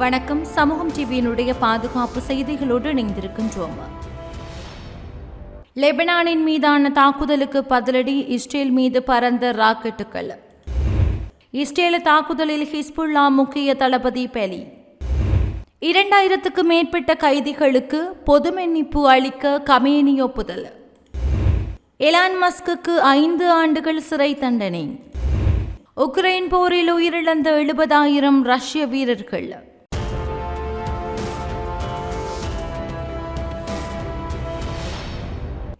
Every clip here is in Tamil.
வணக்கம். சமூகம் டிவியினுடைய பாதுகாப்பு செய்திகளோடு இணைந்திருக்கின்றோம். லெபனானின் மீதான தாக்குதலுக்கு பதிலடி இஸ்ரேல் மீது பறந்த ராக்கெட்டுகள். இஸ்ரேல் தாக்குதலில் ஹிஸ்புல்லா முக்கிய தளபதி பெலி. இரண்டாயிரத்துக்கு மேற்பட்ட கைதிகளுக்கு பொது மன்னிப்பு அளிக்க கமேனி ஒப்புதல். எலான் மஸ்குக்கு ஐந்து ஆண்டுகள் சிறை தண்டனை. உக்ரைன் போரில் உயிரிழந்த எழுபதாயிரம் ரஷ்ய வீரர்கள்.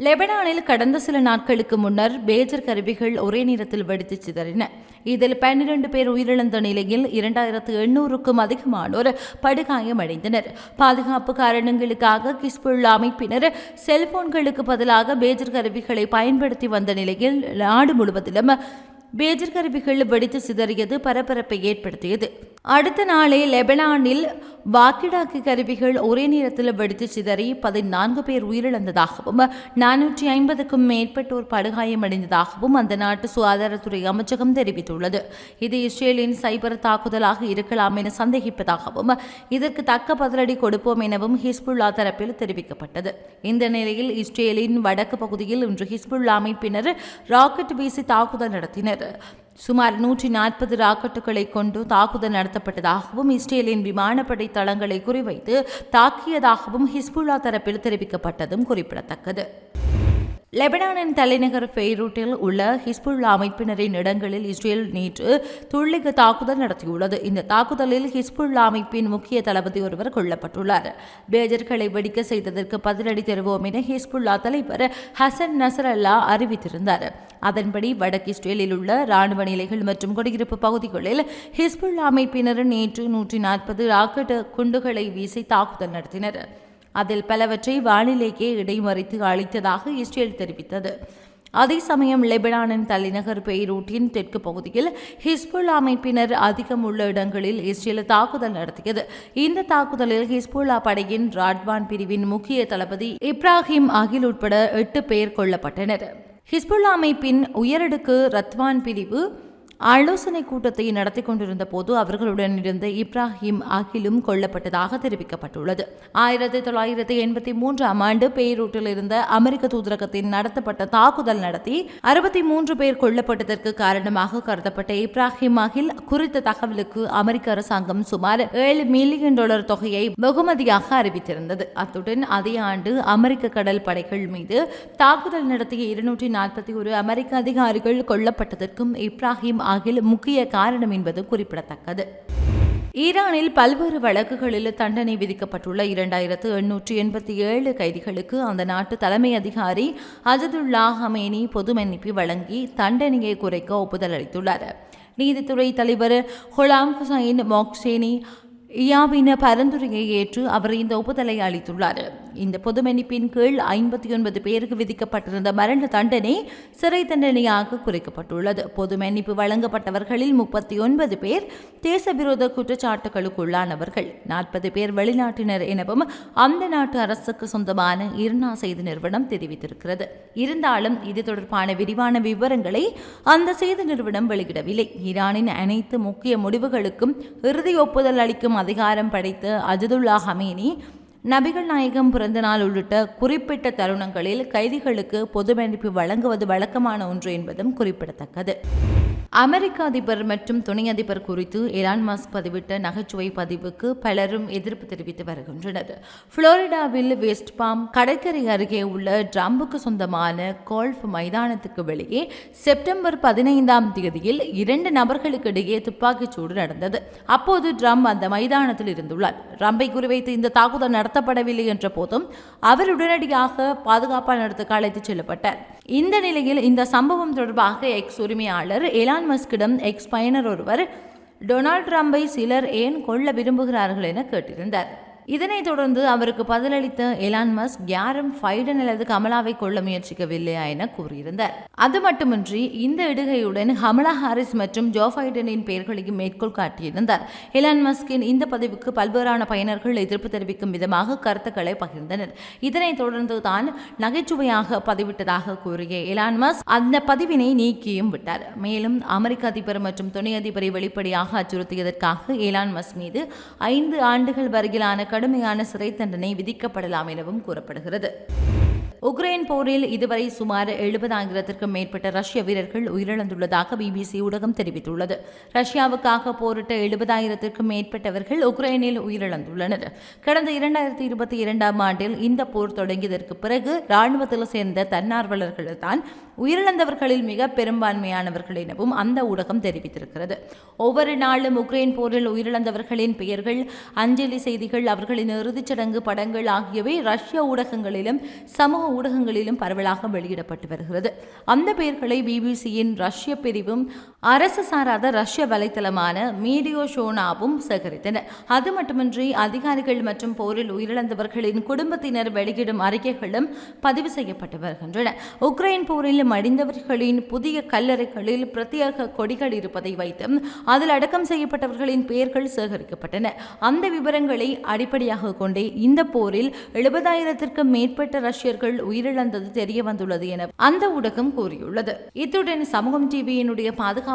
லெபனானில் கடந்த சில நாட்களுக்கு முன்னர் பேஜர் கருவிகள் ஒரே நேரத்தில் வெடித்து சிதறின. இதில் பன்னிரண்டு பேர் உயிரிழந்த நிலையில் இரண்டாயிரத்து எண்ணூறுக்கும் அதிகமானோர் படுகாயமடைந்தனர். பாதுகாப்பு காரணங்களுக்காக கிஸ்புல்லா அமைப்பினர் செல்போன்களுக்கு பதிலாக பேஜர் கருவிகளை பயன்படுத்தி வந்த நிலையில் நாடு முழுவதிலும் பேஜர் கருவிகள் வெடித்து சிதறியது பரபரப்பை ஏற்படுத்தியது. அடுத்த நாளே லெபனானில் வாக்கிடாக்கு கருவிகள் ஒரே நேரத்தில் வெடித்து சிதறி பதினான்கு பேர் உயிரிழந்ததாகவும் நானூற்றி ஐம்பதுக்கும் மேற்பட்டோர் படுகாயமடைந்ததாகவும் அந்த நாட்டு சுகாதாரத்துறை அமைச்சகம் தெரிவித்துள்ளது. இது இஸ்ரேலின் சைபர் தாக்குதலாக இருக்கலாம் என சந்தேகிப்பதாகவும் இதற்கு தக்க பதிலடி கொடுப்போம் எனவும் ஹிஸ்புல்லா தரப்பில் தெரிவிக்கப்பட்டது. இந்த நிலையில் இஸ்ரேலின் வடக்கு பகுதியில் இன்று ஹிஸ்புல்லா அமைப்பினர் ராக்கெட் வீசி தாக்குதல் நடத்தினர். சுமார் நூற்றி நாற்பது ராக்கெட்டுகளை கொண்டு தாக்குதல் நடத்தப்பட்டதாகவும் இஸ்ரேலின் விமானப்படை தளங்களை குறிவைத்து தாக்கியதாகவும் ஹிஸ்புல்லா தரப்பில் தெரிவிக்கப்பட்டதும் குறிப்பிடத்தக்கது. லெபனானின் தலைநகர் பெய்ரூட்டில் உள்ள ஹிஸ்புல்லா அமைப்பினரின் இடங்களில் இஸ்ரேல் நேற்று துள்ளிக தாக்குதல் நடத்தியுள்ளது. இந்த தாக்குதலில் ஹிஸ்புல்லா அமைப்பின் முக்கிய தளபதி ஒருவர் கொல்லப்பட்டுள்ளார். பேஜர்களை வெடிக்க செய்ததற்கு பதிலடி தருவோம் என ஹிஸ்புல்லா தலைவர் ஹசன் நசரல்லா அறிவித்திருந்தார். அதன்படி வடக்கு இஸ்ரேலில் உள்ள ராணுவ நிலைகள் மற்றும் குடியிருப்பு பகுதிகளில் ஹிஸ்புல்லா அமைப்பினர் நேற்று நூற்றி நாற்பது ராக்கெட் குண்டுகளை வீசி தாக்குதல் நடத்தினர். அதில் பலவற்றை வானிலைக்கே இடைமறித்து அளித்ததாக இஸ்ரேல் தெரிவித்தது. அதே சமயம் லெபனானின் தலைநகர் பெய்ரூட்டின் தெற்கு பகுதியில் ஹிஸ்புல் அமைப்பினர் அதிகம் உள்ள இடங்களில் இஸ்ரேல் தாக்குதல் நடத்தியது. இந்த தாக்குதலில் ஹிஸ்புல்லா படையின் ராட்வான் பிரிவின் முக்கிய தளபதி இப்ராஹிம் அகில் உட்பட எட்டு பேர் கொல்லப்பட்டனர். ஹிஸ்புல்லா அமைப்பின் உயரடுக்கு ரத்வான் பிரிவு ஆலோசனை கூட்டத்தை நடத்தி கொண்டிருந்த போது அவர்களுடன் இருந்த இப்ராஹிம் அகிலும் கொல்லப்பட்டதாக தெரிவிக்கப்பட்டுள்ளது. ஆயிரத்தி தொள்ளாயிரத்தி எண்பத்தி மூன்றாம் ஆண்டு பெய்ரூட்டில் இருந்த அமெரிக்க தூதரகத்தின் நடத்தப்பட்ட தாக்குதல் நடத்தி அறுபத்தி மூன்று பேர் கொல்லப்பட்டதற்கு காரணமாக கருதப்பட்ட இப்ராஹிம் அகில் குறித்த தகவலுக்கு அமெரிக்க அரசாங்கம் சுமார் ஏழு மில்லியன் டாலர் தொகையை வெகுமதியாக அறிவித்திருந்தது. அத்துடன் அதே ஆண்டு அமெரிக்க கடல் படைகள் மீது தாக்குதல் நடத்திய இருநூற்றி நாற்பத்தி ஒரு அமெரிக்க அதிகாரிகள் கொல்லப்பட்டதற்கும் இப்ராஹிம் அகில் முக்கிய காரணம் என்பது குறிப்பிடத்தக்கது. ஈரானில் பல்வேறு வழக்குகளில் தண்டனை விதிக்கப்பட்டுள்ள இரண்டாயிரத்து எண்ணூற்றி எண்பத்தி ஏழு கைதிகளுக்கு அந்த நாட்டு தலைமை அதிகாரி அஜதுல்லா ஹமேனி பொது மன்னிப்பு வழங்கி தண்டனையை குறைக்க ஒப்புதல் அளித்துள்ளார். நீதித்துறை தலைவர் ஹுலாம் ஹுசைன் மோக்சேனி இயாவின பரிந்துரையை ஏற்று அவர் இந்த ஒப்புதலை அளித்துள்ளார். இந்த பொது மன்னிப்பின் கீழ் ஐம்பத்தி ஒன்பது பேருக்கு விதிக்கப்பட்டிருந்த மரண தண்டனை சிறை தண்டனையாக குறைக்கப்பட்டுள்ளது. பொது மன்னிப்பு வழங்கப்பட்டவர்களில் முப்பத்தி ஒன்பது பேர் தேசவிரோத குற்றச்சாட்டுகளுக்குள்ளானவர்கள். நாற்பது பேர் வெளிநாட்டினர் எனவும் அந்த நாட்டு அரசுக்கு சொந்தமான இர்னா செய்தி நிறுவனம் தெரிவித்திருக்கிறது. இருந்தாலும் இது தொடர்பான விரிவான விவரங்களை அந்த செய்தி நிறுவனம் வெளியிடவில்லை. ஈரானின் அனைத்து முக்கிய முடிவுகளுக்கும் இறுதி ஒப்புதல் அளிக்கும் அதிகாரம் படைத்த அஜதுல்லா ஹமீனி நபிகள் நாயகம் பிறந்த நாள் உள்ளிட்ட குறிப்பிட்ட தருணங்களில் கைதிகளுக்கு பொது மன்னிப்பு வழங்குவது வழக்கமான ஒன்று என்பதும் குறிப்பிடத்தக்கது. அமெரிக்க அதிபர் மற்றும் துணை அதிபர் குறித்து எலான் மாஸ்க் பதிவிட்ட நகைச்சுவை பதிவுக்கு பலரும் எதிர்ப்பு தெரிவித்து வருகின்றனர். புளோரிடாவில் வெஸ்ட் பாம் கடற்கரை அருகே உள்ள ட்ரம்புக்கு சொந்தமான கோல்ஃப் மைதானத்துக்கு வெளியே செப்டம்பர் பதினைந்தாம் தேதியில் இரண்டு நபர்களுக்கு இடையே துப்பாக்கிச் சூடு நடந்தது. அப்போது ட்ரம்ப் அந்த மைதானத்தில் இருந்துள்ளார். ட்ரம்பை குறிவைத்து இந்த தாக்குதல் நடத்தப்படவில்லை என்ற போதும் அவர் உடனடியாக பாதுகாப்பான அழைத்துச் செல்லப்பட்டார். இந்த நிலையில் இந்த சம்பவம் தொடர்பாக எக்ஸ் உரிமையாளர் எலான் மஸ்கிடம் எக்ஸ் பயனர் ஒருவர் டொனால்ட் ட்ரம்பை சிலர் ஏன் கொள்ள விரும்புகிறார்கள் என கேட்டிருந்தார். இதனைத் தொடர்ந்து அவருக்கு பதிலளித்த எலான் மஸ்க் யாரும் பைடன் அல்லது கமலாவை கொள்ள முயற்சிக்கவில்லையா என கூறியிருந்தார். அது மட்டுமின்றி இந்த இடுகையுடன் கமலா ஹாரிஸ் மற்றும் ஜோ பைடனின் பெயர்களையும் மேற்கோள் காட்டியிருந்தார். எலான் மஸ்கின் இந்த பதிவுக்கு பல்வேறான பயனர்கள் எதிர்ப்பு தெரிவிக்கும் விதமாக கருத்துக்களை பகிர்ந்தனர். இதனைத் தொடர்ந்து தான் நகைச்சுவையாக பதிவிட்டதாக கூறிய எலான் மஸ்க் அந்த பதிவினை நீக்கியும் விட்டார். மேலும் அமெரிக்க அதிபர் மற்றும் துணை அதிபரை வெளிப்படையாக அச்சுறுத்தியதற்காக எலான் மஸ்க் மீது ஐந்து ஆண்டுகள் வரையிலான கடுமையான சிறை தண்டனை விதிக்கப்படலாம் எனவும் கூறப்படுகிறது. உக்ரைன் போரில் இதுவரை சுமார் எழுபதாயிரத்திற்கும் மேற்பட்ட ரஷ்ய வீரர்கள் உயிரிழந்துள்ளதாக பிபிசி ஊடகம் தெரிவித்துள்ளது. ரஷ்யாவுக்காக போரிட்ட எழுபதாயிரத்திற்கும் மேற்பட்டவர்கள் உக்ரைனில் உயிரிழந்துள்ளனர். கடந்த இரண்டாயிரத்தி இருபத்தி இரண்டாம் ஆண்டில் இந்த போர் தொடங்கியதற்கு பிறகு ராணுவத்தில் சேர்ந்த தன்னார்வலர்கள் தான் உயிரிழந்தவர்களில் மிக பெரும்பான்மையானவர்கள் எனவும் அந்த ஊடகம் தெரிவித்திருக்கிறது. ஒவ்வொரு நாளும் உக்ரைன் போரில் உயிரிழந்தவர்களின் பெயர்கள் அஞ்சலி செய்திகள் அவர்களின் இறுதிச் சடங்கு படங்கள் ஆகியவை ரஷ்ய ஊடகங்களிலும் சமூக ஊடகங்களிலும் பரவலாக வெளியிடப்பட்டு வருகிறது. அந்த பெயர்களை பிபிசியின் ரஷ்ய பிரிவும் அரசு சாராத ரஷ்ய வலைத்தளமான மீடியோ ஷோனாவும் சேகரித்தன. அது மட்டுமின்றி அதிகாரிகள் மற்றும் போரில் உயிரிழந்தவர்களின் குடும்பத்தினர் வெளியிடும் அறிக்கைகளும் பதிவு செய்யப்பட்டு வருகின்றன. உக்ரைன் போரில் மடிந்தவர்களின் புதிய கல்லறைகளில் பிரத்யேக கொடிகள் இருப்பதை வைத்து அதில் அடக்கம் செய்யப்பட்டவர்களின் பெயர்கள் சேகரிக்கப்பட்டன. அந்த விவரங்களை அடிப்படையாக கொண்டே இந்த போரில் எழுபதாயிரத்திற்கும் மேற்பட்ட ரஷ்யர்கள் உயிரிழந்தது தெரிய வந்துள்ளது என அந்த ஊடகம் கூறியுள்ளது. இத்துடன் சமூகம் டிவியினுடைய பாதுகாப்பு